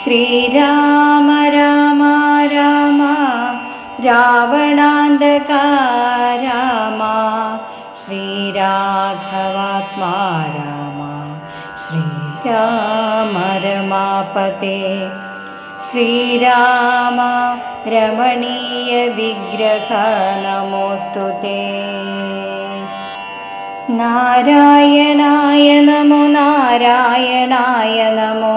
श्रीराम राम राम रावणान्धकाराम श्रीराघवात्मा राम श्रीराम रमापते श्रीराम रमणीयविग्रह नमोऽस्तु ते नारायणाय नमो नारायणाय नमो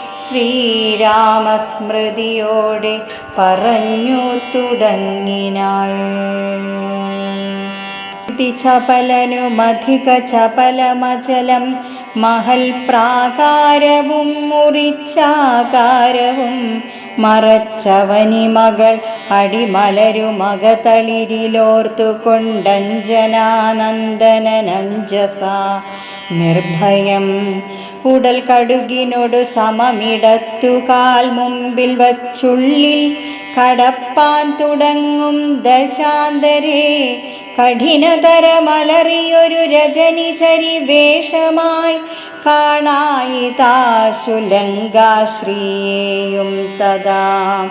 ശ്രീരാമസ്മൃതിയോടെ പറഞ്ഞു തുടങ്ങിനാൾ. ചപലനുമധിക ചപലമചലം മഹൽ പ്രാകാരവും മുറിച്ചാകാരവും മറച്ചവനി മകൾ അടിമലരുമകതളിരിലോർത്തു കൊണ്ടഞ്ജനാനന്ദനനഞ്ജസ. നിർഭയം ഉടൽ കടുകിനോടു സമമിടത്തു കാൽ മുമ്പിൽ വച്ചുള്ളിൽ കടപ്പാൻ തുടങ്ങും ദശാന്തരേ. കഠിനതരമലറിയൊരു രജനിചരി വേഷമായി കാണായി താശുലങ്കാശ്രീയേയും തഥാ.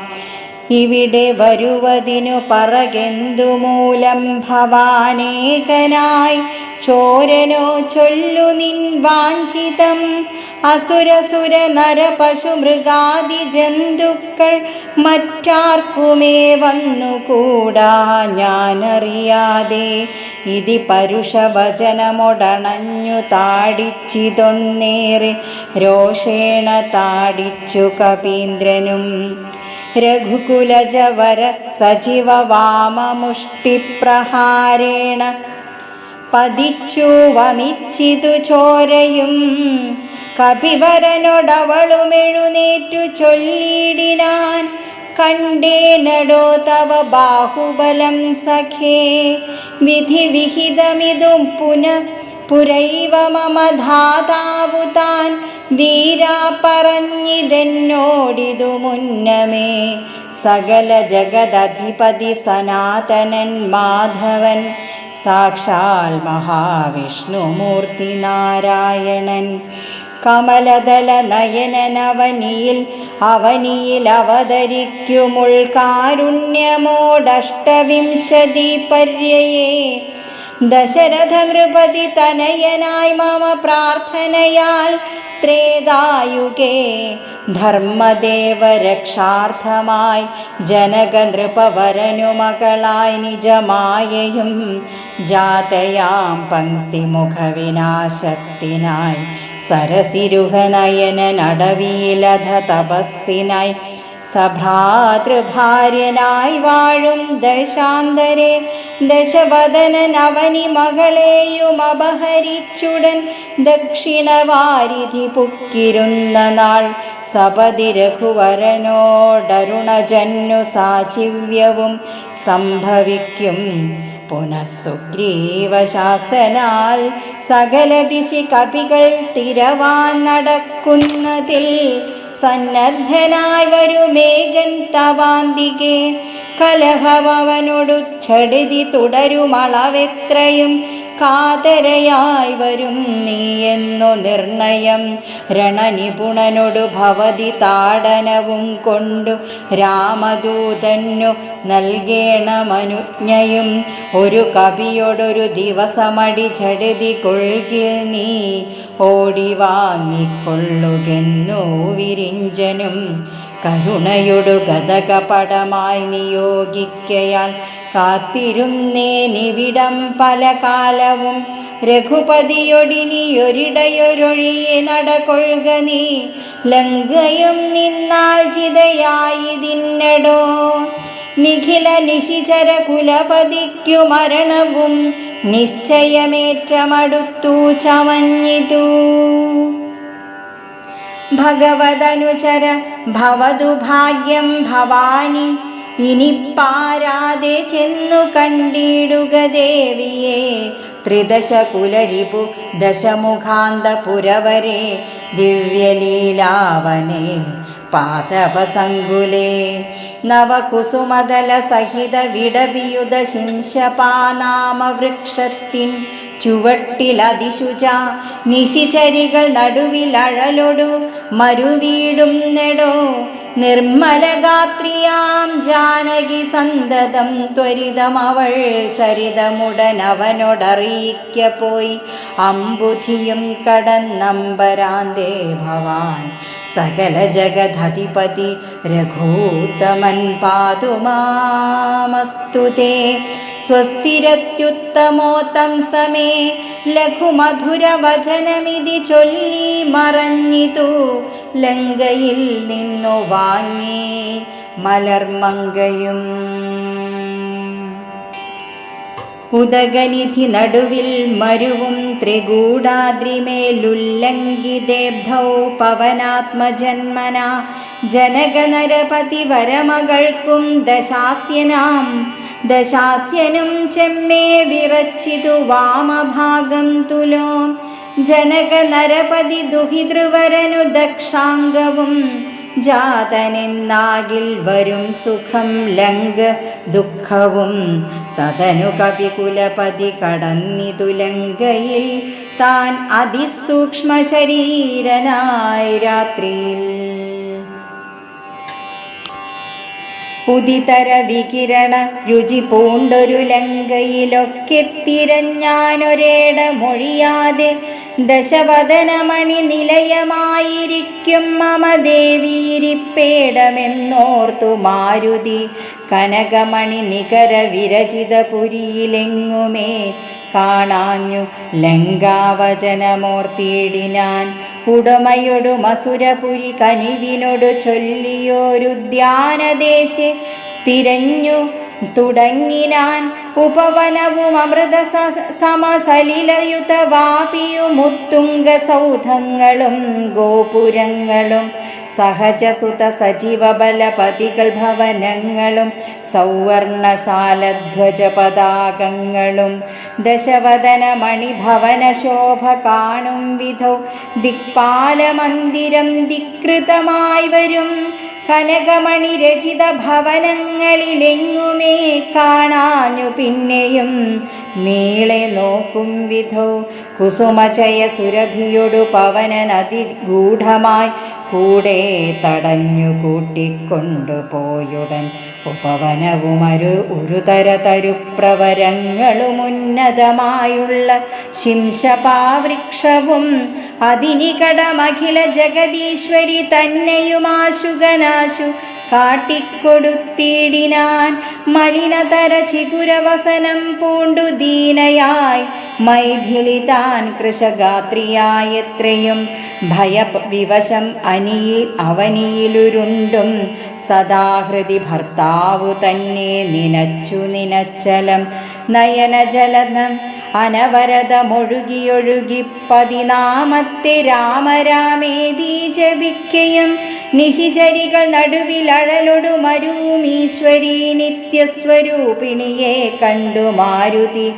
ഇവിടെ വരുവതിനു പറകെന്തു മൂലം ഭവാനേകനായി? ചോരനോ ചൊല്ലു നിൻ വാഞ്ചിതം. അസുരസുര നര പശു മൃഗാദി ജന്തുക്കൾ മറ്റാർക്കുമേ വന്നുകൂടാ ഞാനറിയാതെ. ഇതി പരുഷവചനമൊടണഞ്ഞു താടിച്ചിതൊന്നേറെ രോഷേണ താടിച്ചു കപീന്ദ്രനും. രഘുകുലജവര സജീവ വാമമുഷ്ടിപ്രഹാരേണ പതിച്ചുവമിച്ചിതു ചോരയും കപിവരനോടവളുമെഴുന്നേറ്റു ചൊല്ലിയിടിനാൻ കണ്ടേനടോ തവ ബാഹുബലം സഖേ. വിധി വിഹിതമിതും പുന പുരൈവ മമ ധാതാവുതാൻ വീരാ പറഞ്ഞിതെന്നോടിതു മുന്നമേ. സകല ജഗദധിപതി സനാതനൻ മാധവൻ സാക്ഷാൽ മഹാവിഷ്ണുമൂർത്തി നാരായണൻ. കമലദല നയനനവനിയിൽ അവനിയിൽ അവതരിക്കുമുൾ കാരുണ്യമോടഷ്ടവിംശതി പര്യയേ ദശരഥ നൃപതി തനയനായി മമ പ്രാർത്ഥനയാൽ ത്രേതായുഗേ ധർമ്മദേവ രക്ഷാർത്ഥമായി ജനക നൃപവരനു മകളായി നിജമായയും ജാതയാം പങ്ക്തിമുഖവിനാശത്തിനായി സരസിരുഹനയനടവിയിലധ തപസ്സിനായി സഭ്രാതൃഭാര്യനായി വാഴും ദശാന്തരെ ദശവദനൻ അവനി മകളെയും അപഹരിച്ചുടൻ ദക്ഷിണവാരിധി പുക്കിരുന്ന നാൾ സപതി രഘുവരനോടരുണജന്നു സാചിവ്യവും സംഭവിക്കും. പുനഃസുഗ്രീവശാസനാൽ സകല ദിശി കപികൾ തിരവാൻ നടക്കുന്നതിൽ സന്നദ്ധനായി വരുമേകൻ തവാന്തികെ. കലഹവനോടു ചടുതി തുടരുമളവെത്രയും കാതരയായി വരും നീ എന്നു നിർണയം രണനിപുണനോടു ഭവതി താടനവും കൊണ്ടു രാമദൂതന്നു നൽകേണമനുജ്ഞയും ഒരു കവിയോടൊരു ദിവസമടി ചടുതി കൊഴുകിൽ നീ ഓടി വാങ്ങിക്കൊള്ളുകെന്നു വിരിഞ്ചനും കരുണയൊടു ഗതകപടമായി നിയോഗിക്കയാൽ കാത്തിരുന്നേനിവിടം പല കാലവും. രഘുപതിയൊടിനിയൊരിടയൊരൊഴിയെ നടകൊള്ളുക നീ. ലങ്കയും നിന്നാൽ ചിതയായിതിന്നടോ. നിഖില നിശിചര കുലപതിക്കു മരണവും നിശ്ചയമേറ്റമടുത്തു ചമഞ്ഞിതു. ഭഗവതനുചര ഭവതു ഭാഗ്യം ഭവാനി. ഇനി പാരാതെ ചെന്നു കണ്ടിടുക ദേവിയെ. ത്രിദശ കുലരിപു ദശമുഖാന്തപുരവരെ. ദിവ്യലീലാവനെ പാതപസങ്കുലേ നവകുസുമതല സഹിത വിടവിയുത ശിംശപാനാമവൃക്ഷത്തിൻ ചുവട്ടിലതിശുച. നിശിചരികൾ നടുവിൽ അഴലൊടു മരുവീടും നെടോ നിർമ്മലഗാത്രിയാം ജാനകി സന്തതം ത്വരിതമവൾ ചരിതമുടനവനോടറിയിക്ക പോയി. അമ്പുധിയും കടന്നമ്പരാന്തേ ഭവാൻ സകല ജഗധധിപതി രഘൂത്തമൻ പാതുമാമസ്തു തേ സ്വസ്തിരത്യുത്തമോത്തം സമേ ലഘുമധുരവചനമിതി ചൊല്ലി മറഞ്ഞിതു ലങ്കയിൽ നിന്നു വാങ്ങി മലർമങ്കയും ഉദകനിധി നടുവിൽ മരുവും ത്രികൂടാദ്രിമേലുല്ലംഘിദേബ്ധൗ പവനാത്മജന്മന. ജനകനരപതി വരമകൾക്കും ദശാസ്യനാം. ദശാസ്യനും ചെമ്മേ വിറച്ചിതു വാമഭാഗം തുലോം. ജനകനരപതി ദുഹിതൃവരനു ദക്ഷാംഗവും. ജാതനെന്നാകിൽ വരും സുഖം ലങ്ക ദുഃഖവും. തതനു കവികുലപതി കടന്നിതു ലങ്കയിൽ. താൻ അതിസൂക്ഷ്മ ശരീരനായി രാത്രിയിൽ പുതിതര വികിരണ രുചി പൂണ്ടൊരു ലങ്കയിലൊക്കെ തിരഞ്ഞാനൊരേട മൊഴിയാതെ ദശവദനമണി നിലയമായിരിക്കും മമദേവീരിപ്പേടമെന്നോർത്തു മാരുതി. കനകമണി നികര വിരചിത പുരിയിലെങ്ങുമേ കാണാഞ്ഞു ലങ്കാവചനമോർത്തിയിടിനാൻ ഉടമയൊടു മസുരപുരി കനിവിനോടു ചൊല്ലിയോരുദ്യാനദേശെ തിരഞ്ഞു തുടങ്ങിനാൻ ഉപവനവും അമൃത സമസലിലയുത വാപിയുമുത്തുംഗ സൗധങ്ങളും ഗോപുരങ്ങളും സഹജസുത സജീവ ബലപതികൾ ഭവനങ്ങളും സൗവർണസാലധ്വജ പതാകങ്ങളും ദശവദന മണിഭവന ശോഭ കാണും വിധൗ. ദിക്പാലമന്ദിരം ദിക്കൃതമായി വരും. കനകമണി രചിത ഭവനങ്ങളിലെങ്ങുമേ കാണാഞ്ഞു പിന്നെയും നീളെ നോക്കും വിധോ. കുസുമചയ സുരഭിയൊടു പവനനതി ഗൂഢമായി കൂടെ തടഞ്ഞു കൂട്ടിക്കൊണ്ടുപോയുടൻ ഉപവനവുമൊരു ഒരുതര തരുപ്രവരങ്ങളും തരുപ്രവരങ്ങളുമുന്നതമായുള്ള ശിംശപാവൃക്ഷവും അതിനികടമഖില ജഗദീശ്വരി തന്നെയുമാശുകനാശു കാട്ടിക്കൊടുത്തിടിനാൻ മലിനതര ചികുരവസനം പൂണ്ടു ദീനയായി മൈഥിലി താൻ കൃഷഗാത്രിയായത്രയും ഭയവിവശം അനിയിൽ അവനിയിലുരുണ്ടും സദാഹൃതി ഭർത്താവു തന്നെ നിനച്ചു നിനച്ചലം. നയനജലനം അനവരതമൊഴുകിയൊഴുകി പതിനാമത്തെ രാമരാമേദീ ജപിക്കയും നിശിചരികൾ നടുവിൽ അഴലൊടു മരുവും നിത്യസ്വരൂപിണിയെ കണ്ടു മാരുതി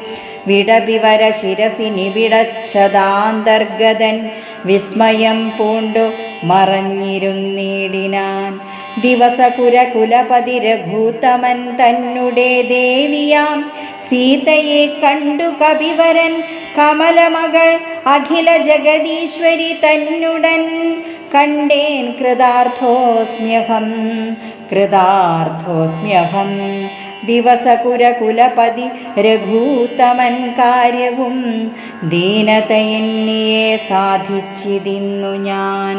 വിടവിവര ശിരസി നിവിടച്ചതാന്തർഗതൻ വിസ്മയം പൂണ്ടു മറഞ്ഞിരുന്നിടിനാൻ. ദിവസകുര കുലപതി രഘൂത്തമൻ തന്നുടെ ദേവിയാം. സീതയെ കണ്ടു കവിവരൻ കമലമകൾ അഖില ജഗദീശ്വരി തന്നുടൻ. കണ്ടേൻ കൃതാർത്ഥോസ്മ്യഹം കൃതാർത്ഥോസ്മ്യഹം. ദിവസകുരകുലപതി രഘൂത്തമൻ കാര്യവും ദീനതയെന്നിയെ സാധിച്ചിരുന്നു ഞാൻ.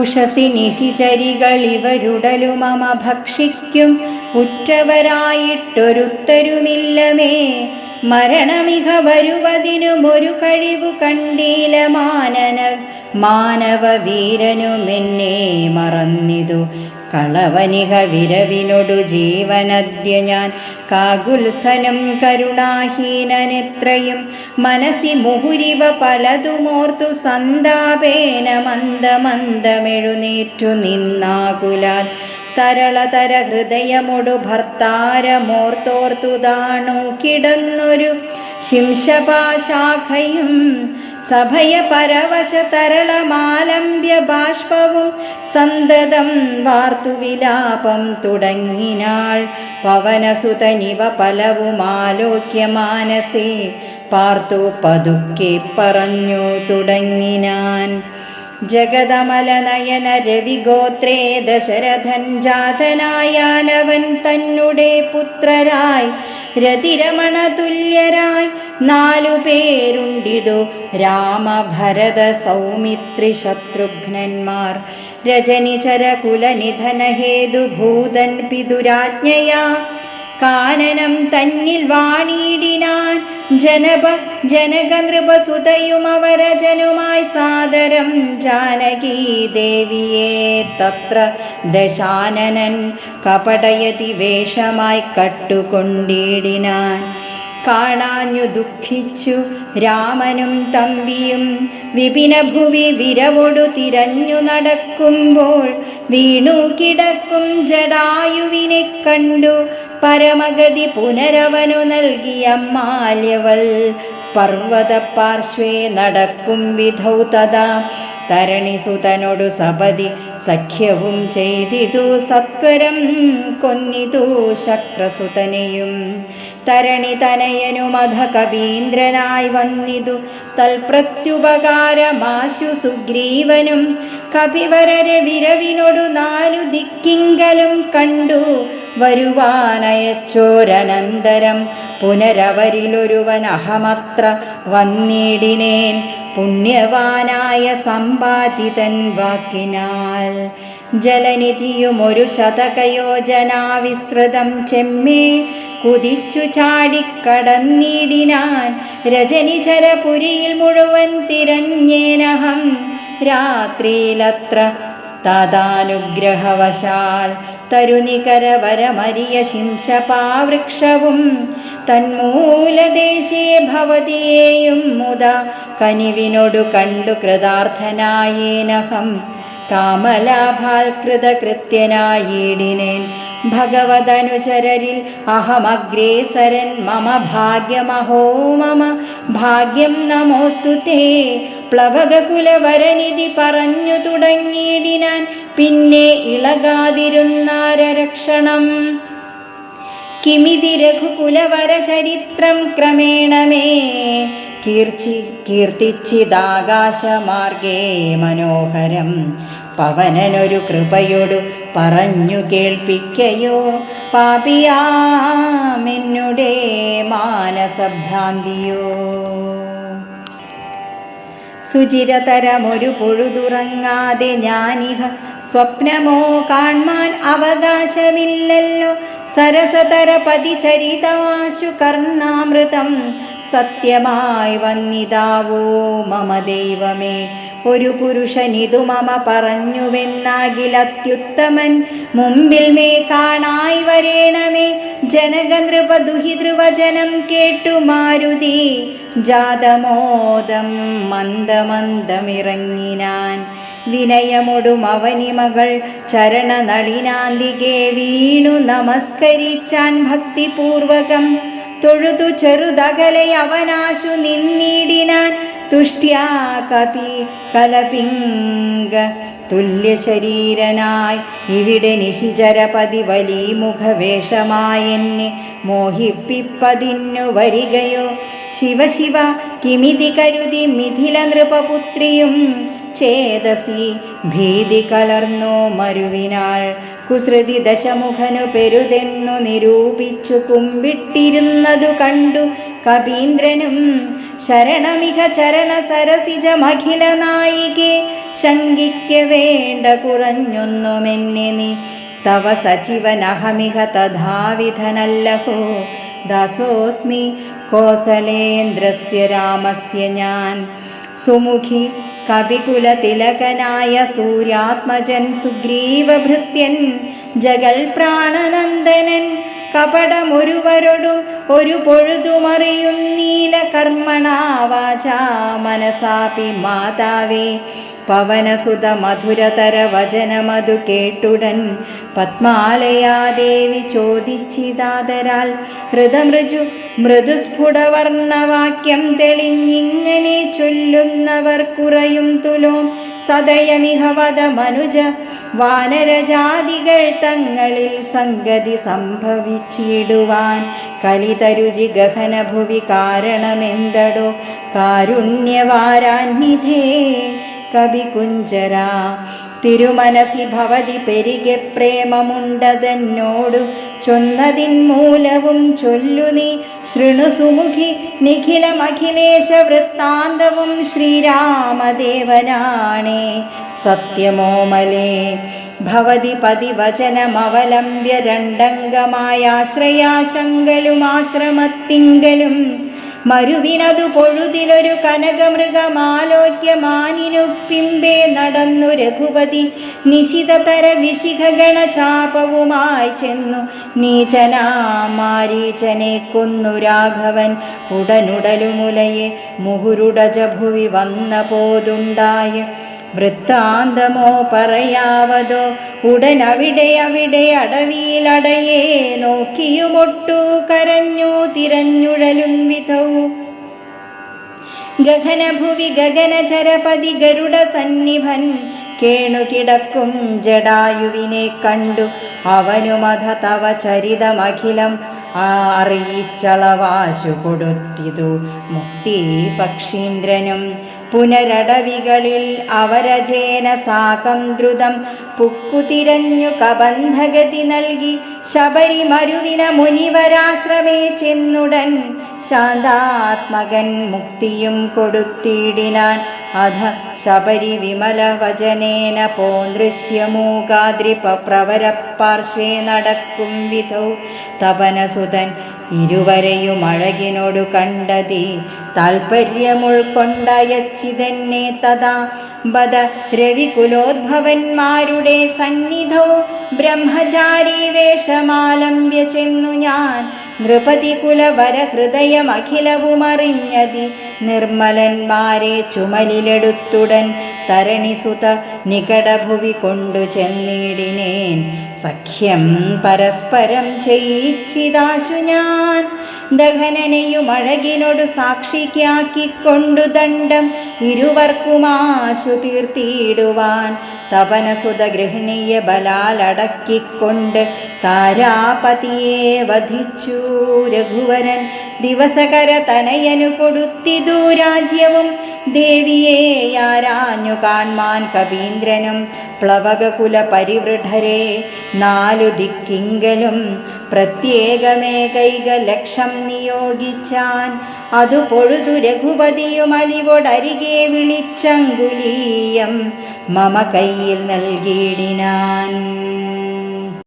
ഉഷസി നിശിചരികൾ ഇവരുടലുമമ ഭക്ഷിക്കും ഉറ്റവരായിട്ടൊരുത്തരുമില്ലമേ. മരണമിക വരുവതിനും ഒരു കഴിവു കണ്ടീല മാനന മാനവ വീരനുമെന്നെ മറന്നിതു. കളവനിക വിരവിനൊടു ജീവനദ്യ ഞാൻ. കാകുൽസ്ഥനം കരുണാഹീനനെത്രയും മനസ്സി മുഹുരിവ പലതുമോർത്തു സന്താപേന മന്ദമന്ദമെഴുന്നേറ്റു നിന്നാകുലാൽ. തരളതര ഹൃദയമൊടു ഭർത്താരമോർത്തോർത്തുതാണു കിടന്നൊരു ശിംശപാശാഖയും സഭയ പരവശ തരളമാലംബ്യ ബാഷ്പവും സന്തതം വാർത്തു വിലാപം തുടങ്ങിനാൾ. പവനസുതനിവ പലവുമാലോക്യ മാനസേ പാർത്തു പതുക്കെ പറഞ്ഞു തുടങ്ങിനാൻ. ജഗതമലനയന രവിഗോത്രേ ദശരഥൻ ജാതനായാലവൻ തന്നെ പുത്രരായി രതിരമണ തുല്യരായി നാലു പേരുണ്ടിതു രാമഭരത സൗമിത്രി ശത്രുഘ്നന്മാർ. രജനിചരകുലനിധനഹേതു ഭൂതൻ പിതുരാജ്ഞയാ കാനനം തന്നിൽ വാണിടിനാൻ ജനപ ജനക നൃപസുതയും അവരജനുമായി സാദരം ജാനകീ ദേവിയെ തത്ര ദശാനനൻ കപടയതി വേഷമായി കട്ടുകൊണ്ടിടിനാൻ. കാണാഞ്ഞു ദുഃഖിച്ചു രാമനും തമ്പിയും വിപിനഭുവി വിരവൊടു തിരഞ്ഞു നടക്കുമ്പോൾ വീണു കിടക്കും ജടായുവിനെ കണ്ടു പരമഗതി പുനരവനു നൽകിയ മാല്യവൽ. പർവതപാർശ്വേ നടക്കും വിധൗ തഥാ. തരണിസുതനോടു സപതി സഖ്യവും ചെയ്തിതു. സത്വരം കൊന്നിതു ശക്രസുതനെയും. തരണി തനയനുമധ കവീന്ദ്രനായി വന്നിതു. തൽപ്രത്യുപകാരമാശു സുഗ്രീവനും കപിവരരെ വിരവിനൊടു നാലു ദിക്കിങ്കലും കണ്ടു. വരുവാനയച്ചോരനന്തരം പുനരവരിലൊരുവൻ അഹമത്ര വന്നിടിനേൻ പുണ്യവാനായ സമ്പാദിതൻ വാക്കിനാൽ. ജലനിധിയും ഒരു ശതകയോജനാവിസ്തൃതം ചെമ്മേ കുതിച്ചു ചാടിക്കടന്നിടിനാൻ രജനിചരപുരിയിൽ മുഴുവൻ തിരഞ്ഞേനഹം. രാത്രിയിലത്ര തദാനുഗ്രഹവശാൽ തരുനികരവരമരിയ ശിംശപാവൃക്ഷവും തന്മൂലദേശേ ഭവതിയേയും മുത കനിവിനോടു കണ്ടു കൃതാർത്ഥനായേനഹം. കാമലാഭാൽ കൃത്യനായിടിനേൻ ഭഗവതനുചരരിൽ അഹമഗ്രേസരൻ മമ ഭാഗ്യമഹോ മമ. ഭാഗ്യം നമോസ്തു തേ. പ്ലവകുലവരനിധി പറഞ്ഞു തുടങ്ങിയിടിനാൻ പിന്നെ ഇളകാതിരുന്നാരരക്ഷണം. കിമിതി രഘുകുലവര ചരിത്രം ക്രമേണ മേ. കീർച്ചി കീർത്തിച്ചിതാകാശമാർഗേ മനോഹരം. പവനനൊരു കൃപയോടു പറഞ്ഞു കേൾപ്പിക്കയോ? പാപിയാമെന്നുടെ മാനസഭ്രാന്തിയോ? സുചിരതരമൊരു പൊഴുതുറങ്ങാതെ ഞാനിഹ സ്വപ്നമോ കാൺമാൻ അവകാശമില്ലല്ലോ. സരസതര പതിചരിതമാശു കർണാമൃതം സത്യമായി വന്നിതാവോ മമ ദൈവമേ ഒരു പുരുഷനിതു മമ പറഞ്ഞുവെന്നാകിലത്യുത്തമൻ മുമ്പിൽ മേ കാണായി വരേണമേ. ജനകനൃപ ദുഹിതൃവചനം കേട്ടു മാരുതി. ജാതമോദം മന്ദമന്ദമിറങ്ങിനാൻ. വിനയമൊടും അവനി മകൾ ചരണനളിനാന്തികെ വീണു നമസ്കരിച്ചാൻ ഭക്തിപൂർവകം. തൊഴുതു ചെറുതകലെ അവനാശു നിന്നിടിനാൻ. തുഷ്ട്യാ കപി കലപിംഗ തുല്യശരീരനായി ഇവിടെ നിശിചരപതി വലി മുഖവേഷമായെന്നെ മോഹിപ്പിപ്പതിന്നു വരികയോ. ശിവശിവ കിമിതി കരുതി മിഥില നൃപപുത്രിയും ചേതസി ഭീതി കലർന്നു മരുവിനാൾ കുസൃതി ദശമുഖനു പെരുതെന്നു നിരൂപിച്ചു കുമ്പിട്ടിരുന്നതു കണ്ടു കപീന്ദ്രനും ശരണമിക ചരണ സരസിജമഖില നായികെ ശങ്കിക്ക വേണ്ട കുറഞ്ഞൊന്നുമെന്നെ നീ. തവ സജീവനഹമിഹ തഥാവിധനല്ലഹോ. ദാസോസ്മി കോസലേന്ദ്രസ്യ രാമസ്യ ഞാൻ. സുമുഖി കവികുലതിലകനായ സൂര്യാത്മജൻ സുഗ്രീവഭൃത്യൻ ജഗൽ പ്രാണനന്ദനൻ കപടമൊരുവരോടും ഒരു പൊഴുതുമറിയുന്നീല കർമ്മണാവാചാ മനസാപി മാതാവേ. പവനസുത മധുരതര വചനമതു കേട്ടുടൻ പത്മാലയാദേവി ചോദിച്ചിതാതരാൽ ഹൃദമൃജു മൃദുസ്ഫുടവർണവാക്യം തെളിഞ്ഞിങ്ങനെ ചൊല്ലുന്നവർ കുറയും തുലോം സദയമിഹവത മനുജ. വാനരജാതികൾ തങ്ങളിൽ സംഗതി സംഭവിച്ചിടുവാൻ കളിതരുചി ഗഹനഭുവി കാരണമെന്തടോ? കാരുണ്യവാരാന്വിധേ കവികുഞ്ചര. തിരുമനസി ഭവതി പെരികെ പ്രേമമുണ്ടതെന്നോടു ചൊന്നതിൻ മൂലവും ചൊല്ലു നീ ശൃണു നിഖിലമഖിലേശ വൃത്താന്തവും ശ്രീരാമദേവനാണേ. സത്യമോമലേ ഭവതി പതിവചനമവലംബ്യ രണ്ടംഗമായാശ്രയാശങ്കലും ആശ്രമത്തിങ്കലും മരുവിനതു പൊഴുതിലൊരു കനകമൃഗമാലോക്യമാനിനു പിമ്പേ നടന്നു രഘുപതി. നിശിതതര വിശിഖഗണ ചാപവുമായി ചെന്നു. നീചനാമാരീചനെ കൊന്നു രാഘവൻ. ഉടനുടലുമുലയെ മുഹുരുടജഭുവി വന്ന പോതുണ്ടായ വൃത്താന്തമോ പറയാവതോ ഉടൻ അവിടെ അടവിയിലടയെ നോക്കിയുമൊട്ടു കരഞ്ഞു തിരഞ്ഞുഴലും വിധൗ. ഗഗനഭുവി ഗഗനചരപതി ഗരുഡ സന്നിഭൻ കേണുകിടക്കും ജടായുവിനെ കണ്ടു. അവനുമത തവ ചരിതമഖിലം അറിയിച്ചളവാശു കൊടുത്തിതു. മുക്തി പക്ഷീന്ദ്രനും പുനരടവികളിൽ അവരജേന സാകം ദ്രുതം പുക്കുതിരഞ്ഞു കബന്ധഗതി നൽകി ശബരിമരുവിന മുനിവരാശ്രമേ ചെന്നുടൻ ശാന്താത്മകൻ മുക്തിയും കൊടുത്തിടിനാൻ. അധ ശബരി വിമല വചനേന പോന്തൃശ്യമൂകാദ്രിപ പ്രവരപ്പാർശ്വേ നടക്കും വിധൗ. തപനസുതൻ ഇരുവരെയും അഴകിനോടു കണ്ടതി താൽപ്പര്യമുൾക്കൊണ്ടയച്ചിതന്നെ തഥാ. ബദ രവികുലോദ്ഭവന്മാരുടെ സന്നിധോ ബ്രഹ്മചാരി വേഷമാലംബ്യ ചെന്നു ഞാൻ. നൃപതി കുലവര ഹൃദയമഖിലവുമറിഞ്ഞതി നിർമ്മലന്മാരെ ചുമലിലെടുത്തുടൻ തരണിസുത നികടഭുവി കൊണ്ടു ചെന്നിടിനേൻ. സഖ്യം പരസ്പരം ചെയ്യിച്ചിതാശു ഞാൻ. ദഹനനെയും അഴകിനോട് സാക്ഷിക്കാക്കിക്കൊണ്ടു ദണ്ഡം ഇരുവർക്കുമാശു തീർത്തിയിടുവാൻ. തപനസുത ഗൃഹിണിയെ ബലാലടക്കിക്കൊണ്ട് താരാപതിയെ വധിച്ചു. രഘുവരൻ ദിവസകര തനയനു കൊടുത്തിതു രാജ്യവും. ദേവിയെ ആരാഞ്ഞു കാൺമാൻ കവീന്ദ്രനും. പ്ലവകകുല പരിവൃഢരെ നാലു ദിക്കിങ്കലും. പ്രത്യേകമേകൈക ലക്ഷം നിയോഗിച്ചാൻ. അതു പൊഴുതു രഘുപതിയും അലിവോടരികെ വിളിച്ചങ്കുലീയം. മമ കയ്യിൽ നൽകിയിടിനാൻ.